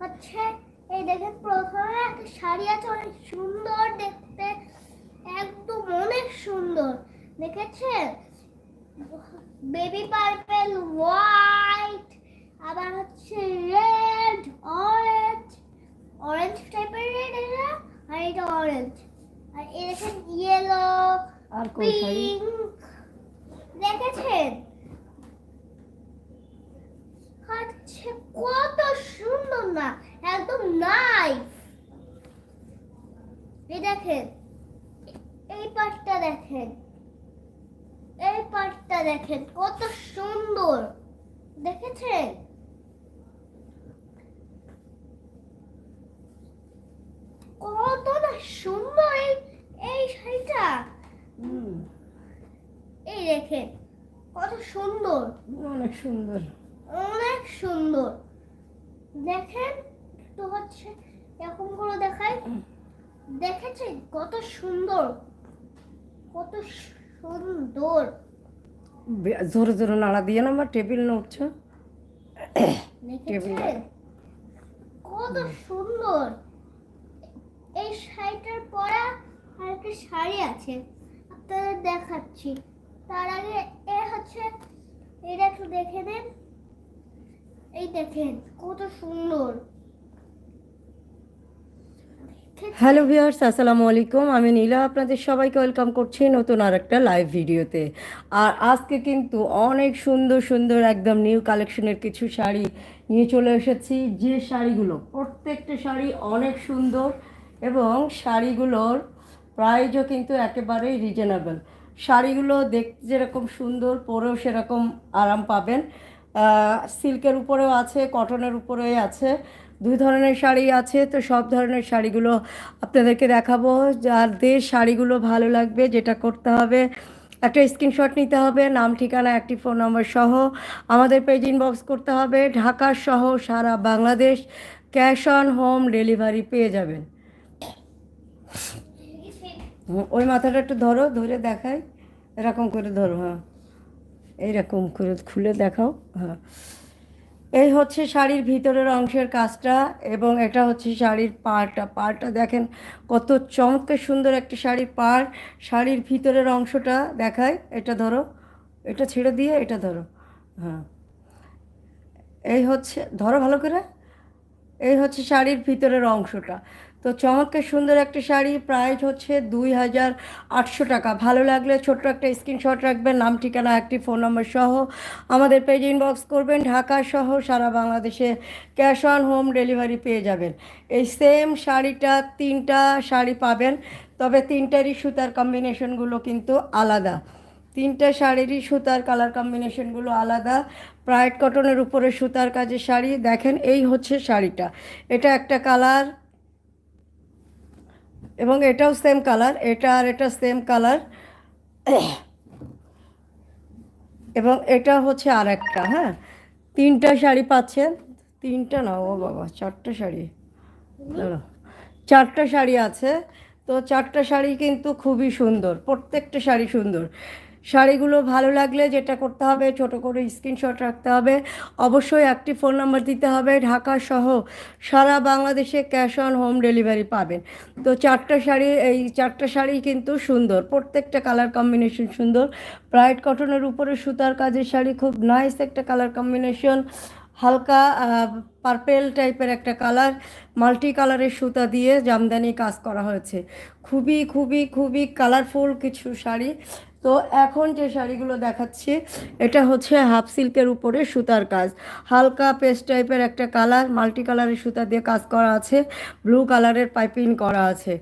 হচ্ছে এই দেখেন প্রথমে একটা শাড়ি আছে অনেক সুন্দর দেখতে একদম অনেক সুন্দর দেখেছেন? বেবি পার্পল হোয়াইট আবার হচ্ছে রেড অরেঞ্জ অরেঞ্জ টাইপের রেড এটা আর এটা অরেঞ্জ আর এই দেখেন ইয়েলো আর পিঙ্ক দেখেছেন? হচ্ছে কত সুন্দর না একদম নাইস এই দেখেন এই পার্টটা দেখেন এই পার্টটা দেখেন কত সুন্দর। দেখেছেন? কত না সুন্দর এই এই শাড়িটা। এই দেখেন কত সুন্দর। অনেক সুন্দর। অনেক সুন্দর। দেখেন তো হচ্ছে এরকম করে দেখাই। দেখেছেন কত সুন্দর? কত সুন্দর। জোরে জোরে নাড়া দিয়ে না আমার টেবিল নড়ছে টেবিল। দেখেছেন কত সুন্দর। এই শাড়িটার পরা আর একটা শাড়ি আছে আপনাদের দেখাচ্ছি। তার আগে এ হচ্ছে এটা একটু দেখে নেন। এই দেখেন, কত সুন্দর। হ্যালো ভিউয়ার্স আসসালামু আলাইকুম। আমি নীলা, আপনাদের সবাইকে ওয়েলকাম করছি নতুন আর একটা লাইভ ভিডিওতে আর আজকে কিন্তু অনেক সুন্দর সুন্দর একদম নিউ কালেকশনের কিছু শাড়ি নিয়ে চলে এসেছি। যে শাড়িগুলো, প্রত্যেকটা শাড়ি অনেক সুন্দর এবং শাড়িগুলোর প্রাইজও কিন্তু একেবারেই রিজনেবল শাড়িগুলো দেখতে যেরকম সুন্দর, পরেও সেরকম আরাম পাবেন। সিল্কের উপরেও আছে, কটনের উপরেও আছে, দুই ধরনের শাড়ি আছে, তো সব ধরনের শাড়িগুলো আপনাদেরকে দেখাবো। যার যাদের শাড়িগুলো ভালো লাগবে, যেটা করতে হবে, একটা স্ক্রিনশট নিতে হবে, নাম, ঠিকানা একটি ফোন নম্বর সহ আমাদের পেজ ইনবক্স করতে হবে। ঢাকা সহ সারা Bangladesh cash on home delivery পেয়ে যাবেন। ওই মাথাটা একটু ধরো, ধরে দেখাই। এরকম করে ধরো হ্যাঁ। এইরকম করে খুলে দেখাও হ্যাঁ। এই হচ্ছে শাড়ির ভিতরের অংশের কাজটা এবং এটা হচ্ছে শাড়ির পাড়টা। পাড়টা দেখেন কত চমৎকার সুন্দর একটা শাড়ির পাড়। শাড়ির ভিতরের অংশটা দেখায় এটা ধরো, এটা ছেড়ে দিয়ে এটা ধরো হ্যাঁ। এই হচ্ছে, ধরো ভালো করে, এই হচ্ছে শাড়ির ভিতরের অংশটা। তো চমৎকার সুন্দর একটা শাড়ি প্রাইস হচ্ছে দুই হাজার আটশো টাকা। ভালো লাগলে ছোট্ট একটা স্ক্রিনশট রাখবেন, নাম, ঠিকানা একটি ফোন নম্বর সহ আমাদের পেজ ইনবক্স করবেন, ঢাকা সহ সারা বাংলাদেশে ক্যাশ অন হোম ডেলিভারি পেয়ে যাবেন। এই সেম শাড়িটা, তিনটা শাড়ি পাবেন, তবে তিনটারই সুতার কম্বিনেশনগুলো কিন্তু আলাদা। তিনটা শাড়িরই সুতার কালার কম্বিনেশনগুলো আলাদা। প্রাইড কটনের উপরে সুতার কাজের শাড়ি, দেখেন এই হচ্ছে শাড়িটা। এটা একটা কালার এবং এটাও সেম কালার এটা আর এটা সেম কালার এবং এটা হচ্ছে আর একটা হ্যাঁ? তিনটা শাড়ি পাচ্ছেন? তিনটা না, ও বাবা, চারটা শাড়ি। চারটা শাড়ি আছে, তো চারটা শাড়ি কিন্তু খুবই সুন্দর, প্রত্যেকটা শাড়ি সুন্দর। শাড়িগুলো ভালো লাগলে যেটা করতে হবে, ছোট করে স্ক্রিনশট রাখতে হবে। অবশ্যই একটি ফোন নাম্বার দিতে হবে। ঢাকা সহ সারা বাংলাদেশে ক্যাশ অন হোম ডেলিভারি পাবেন। তো চারটা শাড়ি, এই চারটা শাড়ি কিন্তু সুন্দর। প্রত্যেকটা কালার কম্বিনেশন সুন্দর। ব্রাইট কটনের উপরে সুতার কাজের শাড়ি খুব নাইস একটা কালার কম্বিনেশন হালকা পার্পেল টাইপের একটা কালার মাল্টি কালারের সুতা দিয়ে জামদানি কাজ করা হয়েছে। খুবই খুবই খুবই কালারফুল কিছু শাড়ি। তো এখন যে শাড়িগুলো দেখাচ্ছি, এটা হচ্ছে হাফ সিল্কের উপরে সুতার কাজ। হালকা পেস্ট টাইপের একটা কালার মাল্টি কালারের সুতা দিয়ে কাজ করা আছে। ব্লু কালারের পাইপিং করা আছে।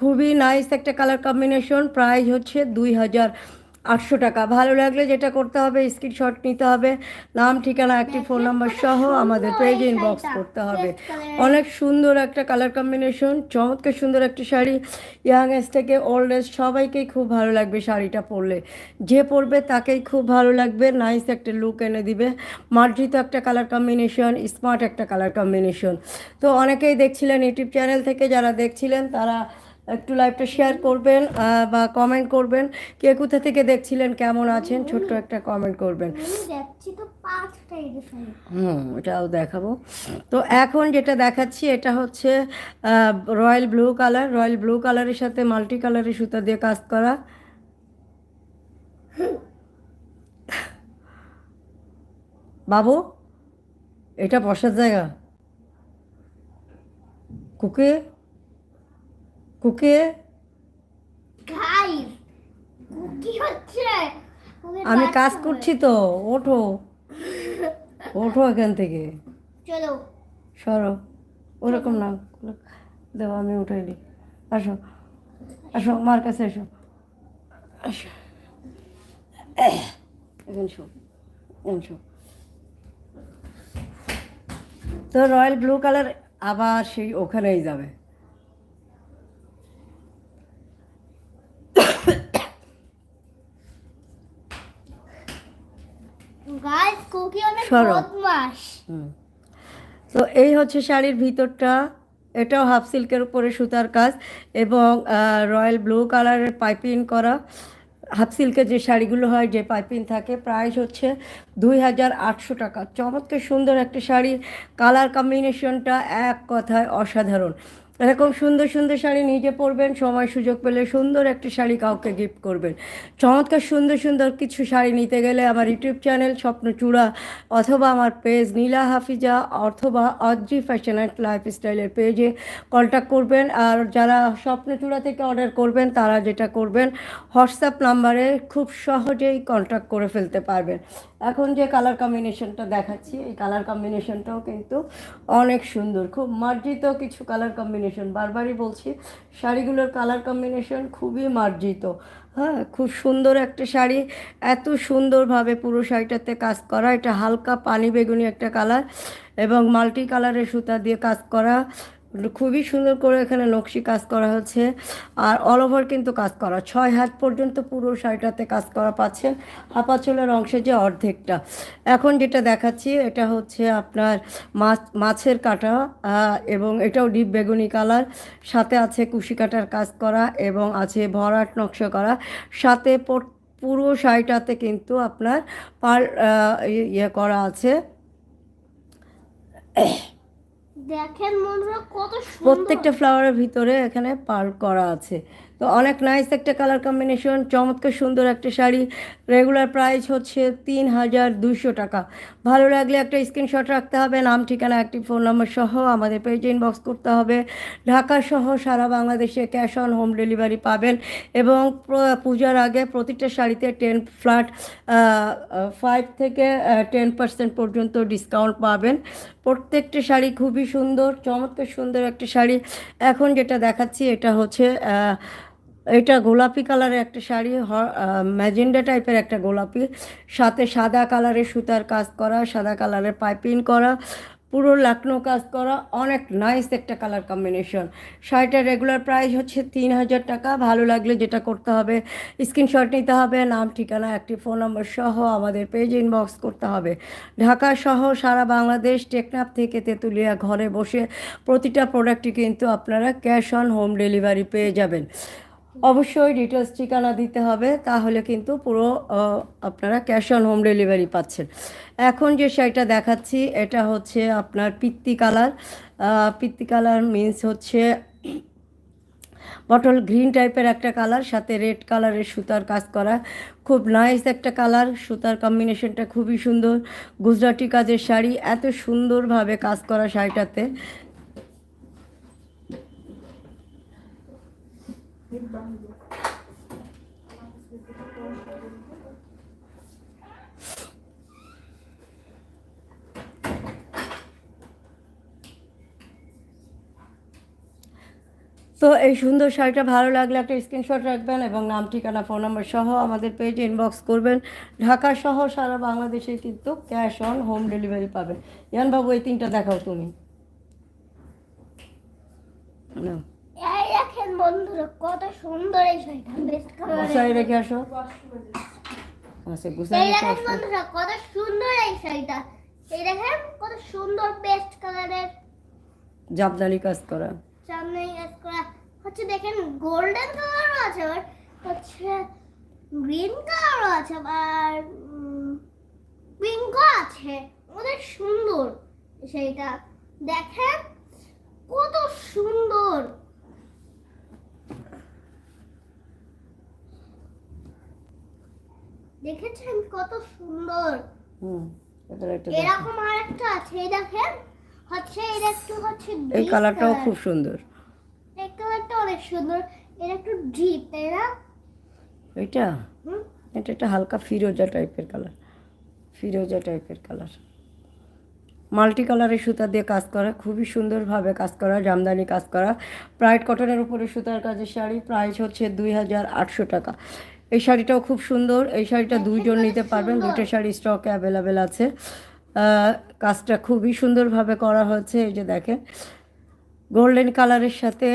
খুবই নাইস একটা কালার কম্বিনেশন প্রাইস হচ্ছে দুই হাজার আটশো টাকা। ভালো লাগলে যেটা করতে হবে স্ক্রিনশট নিতে হবে। নাম, ঠিকানা, একটি ফোন নাম্বার সহ আমাদের পেজ ইনবক্স করতে হবে। অনেক সুন্দর একটা কালার কম্বিনেশন চমৎকার সুন্দর একটা শাড়ি। ইয়াং এজ থেকে ওল্ড এজ সবাইকেই খুব ভালো লাগবে শাড়িটা পরলে। যে পরবে তাকেই খুব ভালো লাগবে নাইস একটা লুক এনে দিবে। মার্জিত একটা কালার কম্বিনেশন স্মার্ট একটা কালার কম্বিনেশন তো অনেকেই দেখছিলেন ইউটিউব চ্যানেল থেকে, যারা দেখছিলেন তারা একটু লাইভটা শেয়ার করবেন বা কমেন্ট করবেন কে কোথা থেকে দেখছিলেন কেমন আছেন ছোট্ট একটা কমেন্ট করবেন। হুম এটাও দেখাবো। তো এখন যেটা দেখাচ্ছি এটা হচ্ছে royal blue colour royal blue কালারের সাথে মাল্টি কালারের সুতা দিয়ে কাজ করা। বাবু এটা বসার জায়গা। কুকে কুকে? গাইস কি হচ্ছে আমি কাজ করছি তো ওঠো। ওঠো এখান থেকে। চলো। সরো। ওরকম না। দেবো আমি উঠাই দিই। আসো। আসো আমার কাছে এসো। আসো। এখন শো। এখন শো। তো রয়্যাল ব্লু কালার আবার সেই ওখানেই যাবে। তো এই হচ্ছে শাড়ির ভিতরটা। এটাও হাফ সিল্কের উপরে সুতার কাজ এবং রয়্যাল ব্লু কালারের পাইপিং করা। হাফ সিল্কের যে শাড়িগুলো হয় যে পাইপিং থাকে প্রাইস হচ্ছে দুই হাজার আটশো টাকা। চমৎকার সুন্দর একটা শাড়ি। কালার কম্বিনেশনটা এক কথায় অসাধারণ। এরকম সুন্দর সুন্দর শাড়ি নিজে পরবেন, সময় সুযোগ পেলে সুন্দর একটা শাড়ি কাউকে গিফট করবেন। চমৎকার সুন্দর সুন্দর কিছু শাড়ি নিতে গেলে আমার ইউটিউব চ্যানেল স্বপ্নচূড়া অথবা আমার পেজ নীলা হাফিজা অথবা অদ্রি ফ্যাশন অ্যান্ড লাইফস্টাইলের পেজে কন্ট্যাক্ট করবেন। আর যারা স্বপ্নচূড়া থেকে অর্ডার করবেন, তারা যেটা করবেন, হোয়াটসঅ্যাপ নাম্বারে খুব সহজেই কন্ট্যাক্ট করে ফেলতে পারবেন। এখন যে কালার কম্বিনেশনটা দেখাচ্ছি, এই কালার কম্বিনেশনটাও কিন্তু অনেক সুন্দর, খুব মার্জিত কিছু কালার কম্বিনেশন বারবারই বলছি, শাড়িগুলোর কালার কম্বিনেশন খুবই মার্জিত। হ্যাঁ খুব সুন্দর একটা শাড়ি, এত সুন্দরভাবে পুরো শাড়িটাতে কাজ করা, এটা হালকা পানি বেগুনি একটা কালার এবং মাল্টি কালারের সুতা দিয়ে কাজ করা। খুবই সুন্দর করে এখানে নকশি কাজ করা হচ্ছে। আর অল ওভার কিন্তু কাজ করা। ছয় হাত পর্যন্ত পুরো শাড়িটাতে কাজ করা পাচ্ছেন। হাপাচলের অংশে যে অর্ধেকটা। এখন যেটা দেখাচ্ছি, এটা হচ্ছে আপনার মাছ, মাছের কাটা এবং এটাও ডিপ বেগুনি কালার সাথে আছে কুশি কাটার কাজ করা এবং আছে ভরাট নকশা করা। সাথে পুরো শাড়িটাতে কিন্তু আপনার পার ইয়ে করা আছে। দেখেন বন্ধুরা কত প্রত্যেকটা ফ্লাওয়ারের ভিতরে এখানে পার করা আছে। তো অনেক নাইস একটা কালার কম্বিনেশন চমৎকার সুন্দর একটা শাড়ি। রেগুলার প্রাইস হচ্ছে তিন হাজার দুশো টাকা। ভালো লাগলে একটা স্ক্রিনশট রাখতে হবে, নাম, ঠিকানা একটি ফোন নম্বর সহ আমাদের পেজে ইনবক্স করতে হবে। ঢাকা সহ সারা বাংলাদেশে ক্যাশ অন হোম ডেলিভারি পাবেন এবং পূজার আগে প্রতিটা শাড়িতে টেন ফ্ল্যাট ফাইভ থেকে টেন পার্সেন্ট পর্যন্ত ডিসকাউন্ট পাবেন। প্রত্যেকটা শাড়ি খুবই সুন্দর, চমৎকার সুন্দর একটা শাড়ি। এখন যেটা দেখাচ্ছি এটা হচ্ছে এটা গোলাপি কালারের একটা শাড়ি ম্যাজেন্ডা টাইপের একটা গোলাপি। সাথে সাদা কালারের সুতার কাজ করা, সাদা কালারের পাইপিং করা, পুরো লাকনো কাজ করা, অনেক নাইস একটা কালার কম্বিনেশন শাড়িটার রেগুলার প্রাইস হচ্ছে তিন হাজার টাকা। ভালো লাগলে যেটা করতে হবে স্ক্রিনশট নিতে হবে, নাম, ঠিকানা একটি ফোন নম্বর সহ আমাদের পেজ ইনবক্স করতে হবে। ঢাকা সহ সারা বাংলাদেশ, টেকনাফ থেকে তেঁতুলিয়া ঘরে বসে প্রতিটা প্রোডাক্টই কিন্তু আপনারা ক্যাশ অন হোম ডেলিভারি পেয়ে যাবেন। অবশ্যই ডিটেলস ঠিকানা দিতে হবে, তাহলে কিন্তু পুরো আপনারা ক্যাশ অন হোম ডেলিভারি পাচ্ছেন। এখন যে শাড়িটা দেখাচ্ছি, এটা হচ্ছে আপনার পিত্তি কালার। পিত্তি কালার মিন্স হচ্ছে বটল গ্রিন টাইপের একটা কালার, সাথে রেড কালারের সুতার কাজ করা। খুব নাইস একটা কালার, সুতার কম্বিনেশনটা খুবই সুন্দর। গুজরাটি কাজের শাড়ি, এত সুন্দরভাবে কাজ করা শাড়িটাতে। তো এই সুন্দর শাড়িটা ভালো লাগলে একটা স্ক্রিনশট রাখবেন এবং নাম, ঠিকানা ফোন নাম্বার সহ আমাদের পেজে ইনবক্স করবেন। ঢাকা সহ সারা বাংলাদেশে কিন্তু ক্যাশ অন হোম ডেলিভারি পাবেন। ইয়ান বাবু এই তিনটা দেখাও তুমি। নাও। বন্ধুরা কত সুন্দর এই শাড়িটা। বেস্ট কালার গুছাই রেখে আসো? আচ্ছা গুছাই এই রেখে দেখেন বন্ধুরা কত সুন্দর এই শাড়িটা। এই দেখেন কত সুন্দর বেস্ট কালারের জাবদানি কাজ করা। সামনে কাজ করা। হচ্ছে দেখেন গোল্ডেন কালারও আছে আবার হচ্ছে গ্রিন কালারও আছে আবার পিঙ্কও আছে। অনেক সুন্দর সেইটা দেখেন কত সুন্দর। দেখেছেন কত সুন্দর? হুম এটার একটা। এরকম আরেকটা আছে এই দেখেন? হচ্ছে এটা একটু হচ্ছে এই কালারটাও খুব সুন্দর। এই কালারটা অনেক সুন্দর। এটা একটু ডিপ তাই না? এটা হুম? এটা একটা হালকা ফিরোজা টাইপের কালার ফিরোজা টাইপের কালার মাল্টি কালারের সুতা দিয়ে কাজ করা খুবই সুন্দরভাবে কাজ করা জামদানি কাজ করা। প্রাইড কটনের উপরে সুতার কাজের শাড়ি প্রাইস হচ্ছে দুই হাজার আটশো টাকা। এই শাড়িটাও খুব সুন্দর। এই শাড়িটা দুইজন নিতে পারবেন। দুটো শাড়ি স্টকে অ্যাভেলেবেল আছে। কাজটা খুবই সুন্দরভাবে করা হয়েছে। এই যে দেখেন গোল্ডেন কালারের সাথে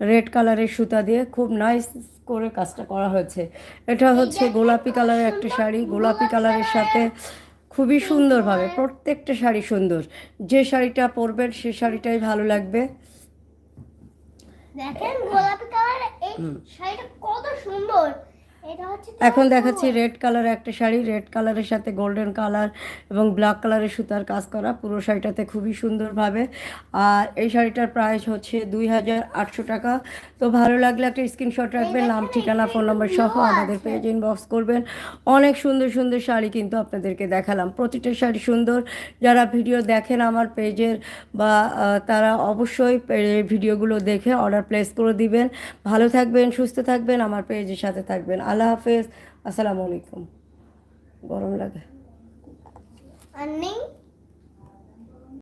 রেড কালারের সুতা দিয়ে খুব নাইস করে কাজটা করা হয়েছে। এটা হচ্ছে গোলাপি কালারের একটা শাড়ি। গোলাপি কালারের সাথে খুবই সুন্দরভাবে প্রত্যেকটা শাড়ি সুন্দর। যে শাড়িটা পরবেন সে শাড়িটাই ভালো লাগবে। দেখেন গোলাপি কালার এই শাড়িটা কত সুন্দর। এখন দেখাচ্ছি রেড কালার একটা শাড়ি রেড কালারের সাথে গোল্ডেন কালার এবং ব্ল্যাক কালারের সুতার কাজ করা। পুরো শাড়িটাতে খুবই সুন্দরভাবে। আর এই শাড়িটার প্রাইস হচ্ছে দুই হাজার আটশো টাকা। তো ভালো লাগলে একটা স্ক্রিনশট রাখবেন নাম ঠিকানা ফোন নম্বর সহ আমাদের পেজ ইনবক্স করবেন। অনেক সুন্দর সুন্দর শাড়ি কিন্তু আপনাদেরকে দেখালাম। প্রতিটা শাড়ি সুন্দর। যারা ভিডিও দেখেন আমার পেজের বা তারা অবশ্যই ভিডিওগুলো দেখে অর্ডার প্লেস করে দিবেন। ভালো থাকবেন সুস্থ থাকবেন আমার পেজের সাথে থাকবেন। আল্লাহ হাফেজ। আসসালামু আলাইকুম। গরম লাগে।